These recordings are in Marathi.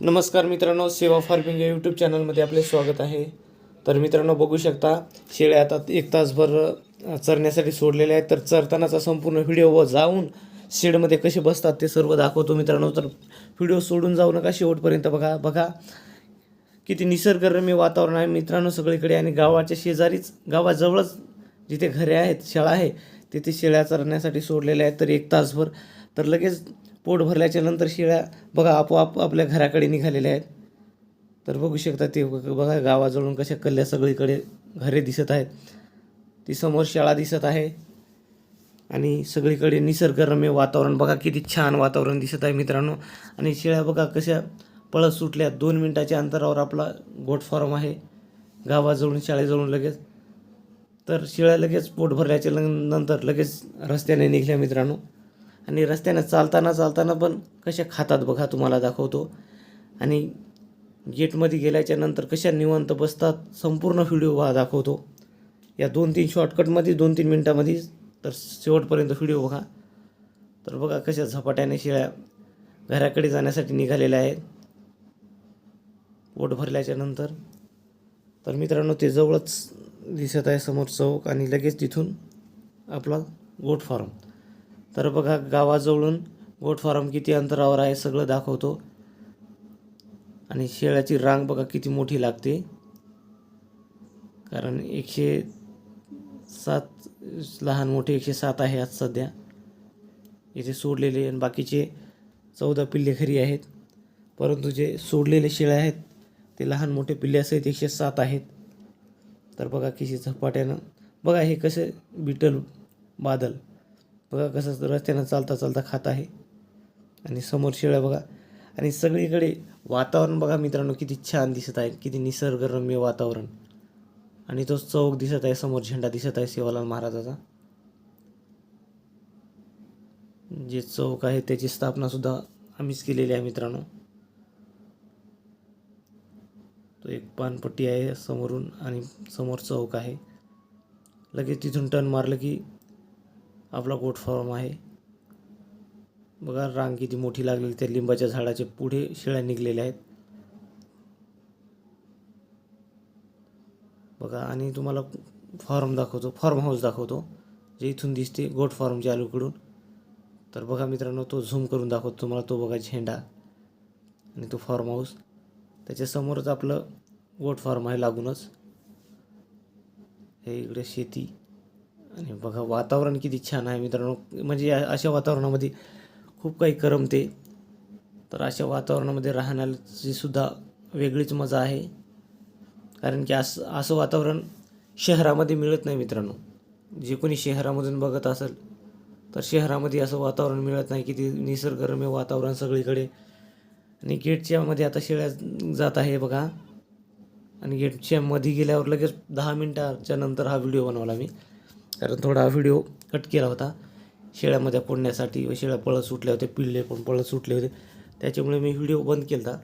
नमस्कार मित्रांनो सेवा फार्मिंग या यूट्यूब चॅनलमध्ये आपले स्वागत आहे. तर मित्रांनो बघू शकता शेळ्या आता एक तासभर चरण्यासाठी सोडलेल्या आहेत. तर चरतानाचा संपूर्ण व्हिडिओ व जाऊन शेडमध्ये कसे बसतात ते सर्व दाखवतो मित्रांनो. तर व्हिडिओ सोडून जाऊ नका शेवटपर्यंत. बघा बघा किती निसर्गरम्य वातावरण आहे मित्रांनो सगळीकडे. आणि गावाच्या शेजारीच गावाजवळच जिथे घरे आहेत शाळा आहे तिथे शेळ्या चरण्यासाठी सोडलेल्या आहेत. तर एक तासभर तर लगेच पोट भरल्याच्या नंतर शिळ्या बघा आपोआप आपल्या घराकडे निघालेल्या आहेत. तर बघू शकता ते बघा गावाजवळून कशा कल्ल्या सगळीकडे घरे दिसत आहेत. ती समोर शाळा दिसत आहे आणि सगळीकडे निसर्गरम्य वातावरण. बघा किती छान वातावरण दिसत आहे मित्रांनो. आणि शेळ्या बघा कशा पळत सुटल्या. दोन मिनटाच्या अंतरावर आपला गोट फॉर्म आहे. गावाजवळून शाळेजवळून लगेच. तर शिळ्या लगेच पोट भरल्याच्या नंतर लगेच रस्त्याने निघल्या मित्रांनो. आणि रस्त्यानं चालताना चालताना पण कशा खातात बघा तुम्हाला दाखवतो. आणि गेटमध्ये गेल्याच्यानंतर कशा निवांत बसतात संपूर्ण व्हिडिओ हा दाखवतो. या दोन तीन शॉर्टकटमध्ये दोन तीन मिनटामध्ये तर शेवटपर्यंत व्हिडिओ बघा. तर बघा कशा झपाट्याने शेळ्या घराकडे जाण्यासाठी निघालेल्या आहेत. पोट भरल्याच्या नंतर. तर मित्रांनो ते जवळच दिसत आहे समोर चौक आणि लगेच तिथून आपला गोट फार्म. तर बघा गावाजवळून गोट फार्म किती अंतरावर आहे सगळं दाखवतो. आणि शेळ्याची रांग बघा किती मोठी लागते. कारण एकशे सात लहान मोठे एकशे सात आहे आज सध्या. इथे सोडलेले आणि बाकीचे चौदा पिल्ले खरी आहेत. परंतु जे सोडलेले शेळ्या आहेत ते लहान मोठे पिल्ले सहित एकशे सात आहेत. तर बघा किती झपाट्यानं. बघा हे कसं बिटल बादल. बघा कसं रस्त्यानं चालता चालता खात आहे. आणि समोर शेळ्या बघा. आणि सगळीकडे वातावरण बघा मित्रांनो किती छान दिसत आहे किती निसर्गरम्य वातावरण. आणि तो चौक दिसत आहे समोर झेंडा दिसत आहे सेवालाल महाराजाचा. जे चौक आहे त्याची स्थापनासुद्धा आम्हीच केलेली आहे मित्रांनो. तो एक पानपट्टी आहे समोरून आणि समोर चौक आहे. लगेच तिथून टर्न मारलं की आपला गोट फॉर्म आहे. बघा रांग किती मोठी लागलेली त्या लिंबाच्या झाडाचे पुढे शेळ्या निघलेल्या आहेत. बघा आणि तुम्हाला फॉर्म दाखवतो फॉर्म हाऊस दाखवतो जे इथून दिसते गोट फॉर्मच्या अलीकडून तर बघा मित्रांनो तो झूम करून दाखवतो तुम्हाला तो बघा झेंडा आणि तो फार्म हाऊस. त्याच्यासमोरच आपलं गोट फार्म आहे लागूनच. हे इकडे शेती. आणि बघा वातावरण किती छान आहे मित्रांनो. म्हणजे अशा वातावरणामध्ये खूप काही करमते. तर अशा वातावरणामध्ये राहण्याची सुद्धा वेगळीच मजा आहे. कारण की असं असं वातावरण शहरामध्ये मिळत नाही मित्रांनो. जे कोणी शहरामधून बघत असेल तर शहरामध्ये असं वातावरण मिळत नाही किती निसर्गरम्य वातावरण सगळीकडे. आणि गेटच्यामध्ये आता शेळ्या जात आहे बघा. आणि गेटच्या मध्ये गेल्यावर लगेच दहा मिनटाच्या नंतर हा व्हिडिओ बनवला मी. कारण थोडा व्हिडिओ कट केला होता. शेळ्यामध्ये पडण्यासाठी व शेळ्या पळत सुटल्या होत्या पिल्ले पण पळत सुटले होते. त्याच्यामुळे मी व्हिडिओ बंद केला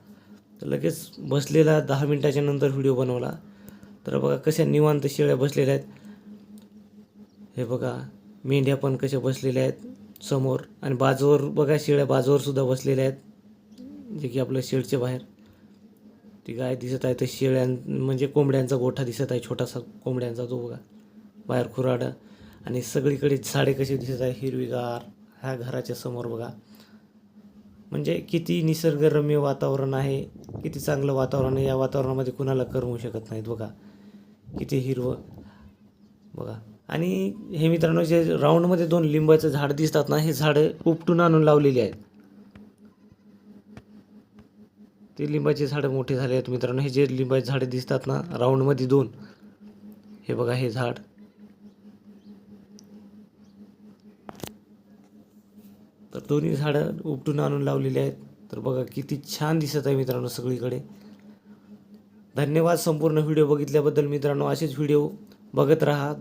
तर लगेच बसलेला दहा मिनटाच्या नंतर व्हिडिओ बनवला. तर बघा कशा निवांत शेळ्या बसलेल्या आहेत. हे बघा मेंढ्या पण कशा बसलेल्या आहेत समोर. आणि बाजूवर बघा शेळ्या बाजूवरसुद्धा बसलेल्या आहेत. जे की आपल्या शेडच्या बाहेर. ती गाय दिसत आहे तर शेळ्यां म्हणजे कोंबड्यांचा गोठा दिसत आहे छोटासा कोंबड्यांचा तो बघा. बाहेर खुराडं आणि सगळीकडे झाडे कशी दिसत आहे हिरवीगार ह्या घराच्या समोर बघा. म्हणजे किती निसर्गरम्य वातावरण आहे किती चांगलं वातावरण आहे या वातावरणामध्ये कुणाला करमू शकत नाहीत बघा. किती हिरवं बघा. आणि हे मित्रांनो जे राऊंडमध्ये दोन लिंबाचं झाड दिसतात ना हे झाडं उपटून आणून लावलेली आहेत. ते लिंबाचे झाडं मोठे झाले आहेत मित्रांनो. हे जे लिंबाचे झाडे दिसतात ना राऊंडमध्ये दोन हे बघा हे झाड. तर दोन्ही झाडं उपटून आणून लावलेली आहेत. तर बघा किती छान दिसत आहे मित्रांनो सगळीकडे. धन्यवाद संपूर्ण व्हिडिओ बघितल्याबद्दल मित्रांनो. असेच व्हिडिओ बघत राहा.